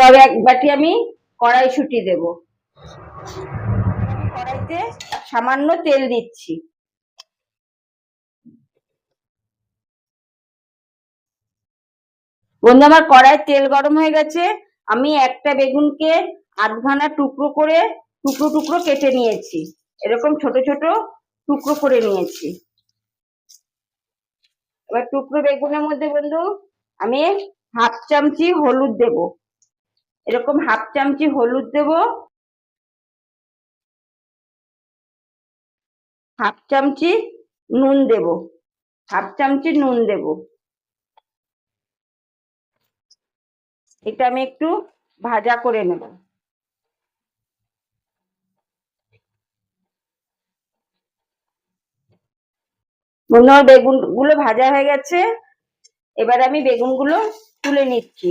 তবে এক বাটি আমি কড়াইশুঁটি দেব। কড়াইতে সামান্য তেল দিচ্ছি। বন্ধু, আমার কড়াই তেল গরম হয়ে গেছে। আমি একটা বেগুনকে আধখানা টুকরো করে টুকরো টুকরো কেটে নিয়েছি। এরকম ছোট ছোট টুকরো করে নিয়েছি। এবার টুকরো বেগুনের মধ্যে বন্ধু, আমি হাফ চামচি হলুদ দেব। এরকম হাফ চামচি হলুদ দেব। হাফ চামচি নুন দেব। হাফ চামচি নুন দেব। এটা আমি একটু ভাজা করে নেব। বেগুনগুলো ভাজা হয়ে গেছে। এবার আমি বেগুনগুলো তুলে নিচ্ছি।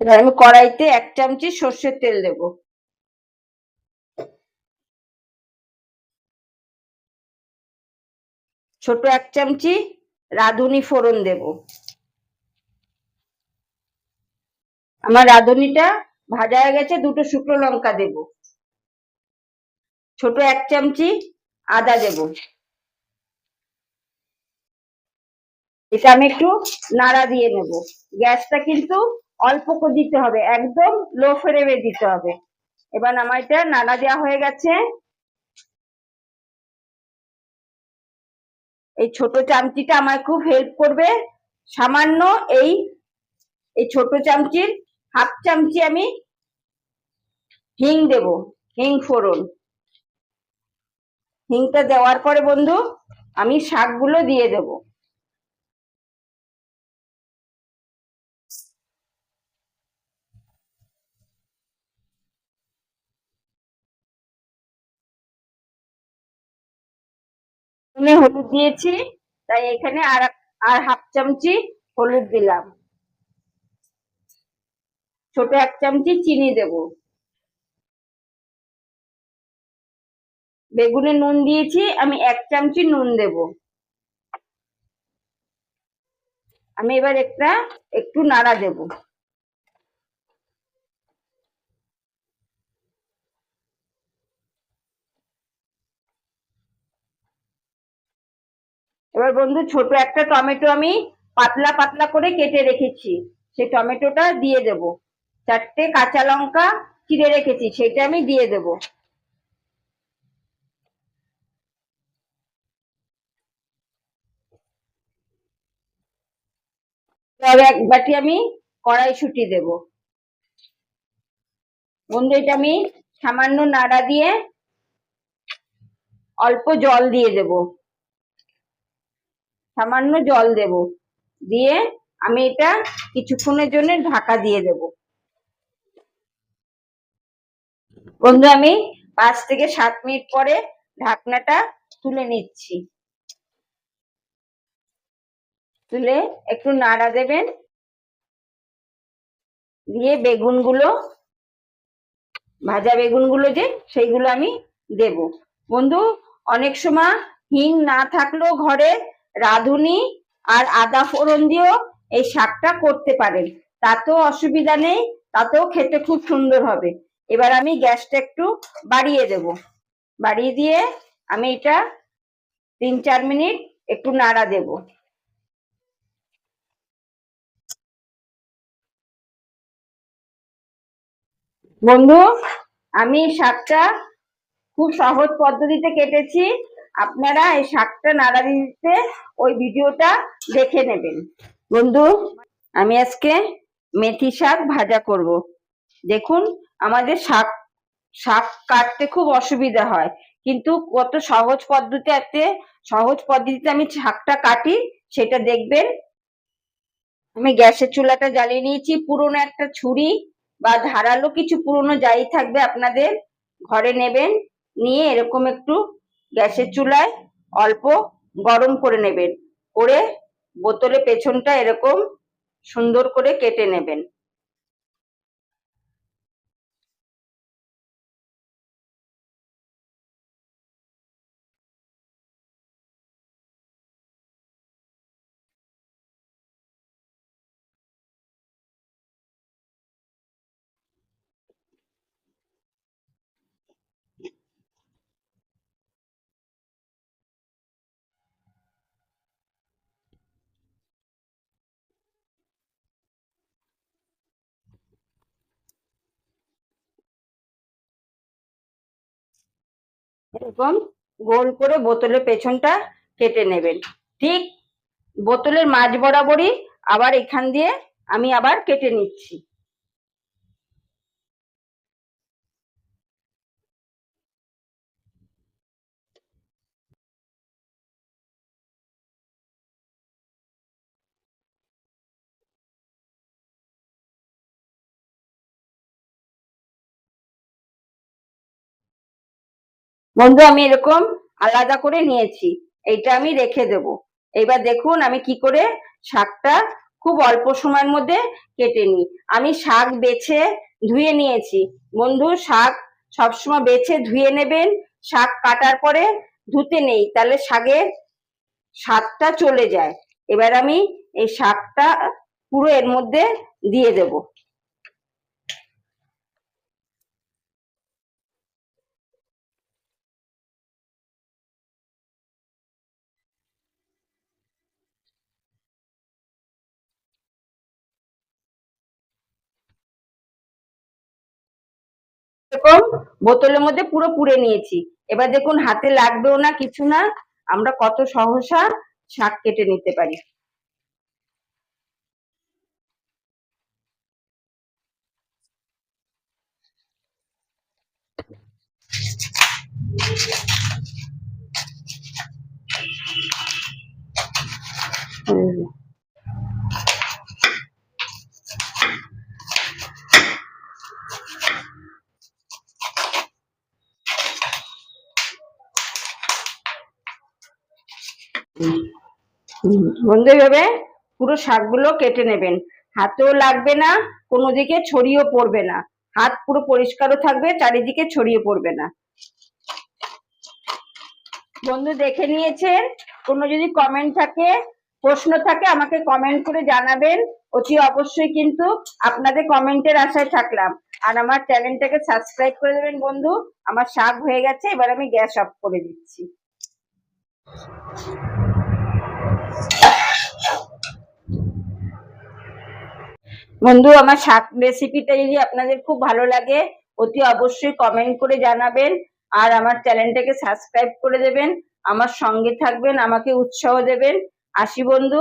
এবার আমি কড়াইতে এক চামচি সর্ষের তেল দেব। ছোট এক চামচি রাঁধুনি ফোড়ন দেব। আমার রাঁধুনিটা ভাজা হয়ে গেছে, দুটো শুকনো লঙ্কা দেব। ছোট এক চামচি আদা দেব। এটা আমি একটু নাড়া দিয়ে নেব। গ্যাসটা কিন্তু অল্প করে দিতে হবে, একদম লো ফ্লেমে দিতে হবে। এবার আমার এটা নাড়া দেওয়া হয়ে গেছে। এই ছোট চামচিটা আমার খুব হেল্প করবে। সামান্য এই এই ছোট চামচির হাফ চামচি আমি হিং দেব হিং ফোড়ন। হিংটা দেওয়ার পরে বন্ধু, আমি শাকগুলো দিয়ে দেব। এখানে হলুদ দিয়েছি, তাই এখানে আর আর হাফ চামচি হলুদ দিলাম। ছোট এক চামচি চিনি দেব। বেগুনে নুন দিয়েছি, আমি এক চামচি নুন দেব। আমি এবার একটা একটু নাড়া দেব। এবার বন্ধু, ছোট একটা টমেটো আমি পাতলা পাতলা করে কেটে রেখেছি। সেই টমেটোটা দিয়ে দেব। চারটে কাঁচা লঙ্কা চিড়ে রেখেছি সেটা আমি দিয়ে দেব। এক বাটি আমি কড়াইশুঁটি দেব। বন্ধু, এটা আমি সামান্য নাড়া দিয়ে অল্প জল দিয়ে দেব। সামান্য জল দেব। দিয়ে আমি এটা কিছুক্ষণের জন্য ঢাকা দিয়ে দেব। বন্ধু, আমি পাঁচ থেকে সাত মিনিট পরে ঢাকনাটা তুলে নিচ্ছি। তুলে একটু নাড়া দেবেন। দিয়ে বেগুনগুলো, ভাজা বেগুনগুলো যে, সেইগুলো আমি দেব। বন্ধু, অনেক সময় হিং না থাকলেও ঘরে রাঁধুনি আর আদা ফোড়ন দিয়েও এই শাকটা করতে পারেন। তাতেও অসুবিধা নেই, তাতেও খেতে খুব সুন্দর হবে। এবার আমি গ্যাসটা একটু বাড়িয়ে দেব। বাড়িয়ে দিয়ে আমি এটা তিন চার মিনিট একটু নাড়া দেব। বন্ধু, আমি শাকটা খুব সহজ পদ্ধতিতে কেটেছি। আপনারা এই শাকটা নাড়া দিতে ওই ভিডিওটা দেখে নেবেন। বন্ধু, আমি আজকে মেথি শাক ভাজা করব। দেখুন, আমাদের শাক শাক কাটতে খুব অসুবিধা হয়। কিন্তু কত সহজ পদ্ধতি পদ্ধতিতে সহজ পদ্ধতিতে আমি শাকটা কাটি, সেটা দেখবেন। আমি গ্যাসের চুলাটা জ্বালিয়ে নিয়েছি, পুরোনো একটা ছুরি বা ধারালো কিছু পুরোনো যাই থাকবে আপনাদের ঘরে নেবেন, নিয়ে এরকম একটু গ্যাসের চুলায় অল্প গরম করে নেবেন। করে বোতলে পেছনটা এরকম সুন্দর করে কেটে নেবেন। এরকম গোল করে বোতলের পেছনটা কেটে নেবেন। ঠিক বোতলের মাঝ বরাবরই আবার এখান দিয়ে আমি আবার কেটে নিচ্ছি। বন্ধু, আমি এরকম আলাদা করে নিয়েছি। এইটা আমি রেখে দেব। এবার দেখুন আমি কি করে শাকটা খুব অল্প সময়ের মধ্যে কেটে নিই। আমি শাক বেছে ধুয়ে নিয়েছি। বন্ধু, শাক সবসময় বেছে ধুয়ে নেবেন। শাক কাটার পরে ধুতে নেই, তাহলে শাকের স্বাদটা চলে যায়। এবার আমি এই শাকটা পুরো এর মধ্যে দিয়ে দেবো। এরকম বোতলের মধ্যে পুরো পুড়ে নিয়েছি এবার দেখুন হাতে লাগবেও না কিছু না, আমরা কত সহসা শাক কেটে নিতে পারি হুম। বন্ধু এভাবে পুরো শাকগুলো কেটে নেবেন। হাতেও লাগবে না, কোনো দিকে ছড়িয়েও পড়বে না। হাত পুরো পরিষ্কারও থাকবে, চারিদিকে ছড়িয়ে পড়বে না। বন্ধু দেখে নিয়েছেন, কোনো যদি কমেন্ট থাকে, প্রশ্ন থাকে, আমাকে কমেন্ট করে জানাবেন। অতি অবশ্যই কিন্তু আপনাদের কমেন্টের আশায় থাকলাম। আর আমার চ্যানেলটাকে সাবস্ক্রাইব করে দেবেন বন্ধু। আমার শাক হয়ে গেছে, এবার আমি গ্যাস অফ করে দিচ্ছি। বন্ধু, আমার শাক রেসিপিটা যদি আপনাদের খুব ভালো লাগে, অতি অবশ্যই কমেন্ট করে জানাবেন আর আমার চ্যানেলটাকে সাবস্ক্রাইব করে দেবেন। আমার সঙ্গে থাকবেন, আমাকে উৎসাহ দেবেন। আসি বন্ধু,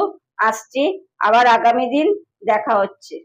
আসছি। আবার আগামী দিন দেখা হচ্ছে।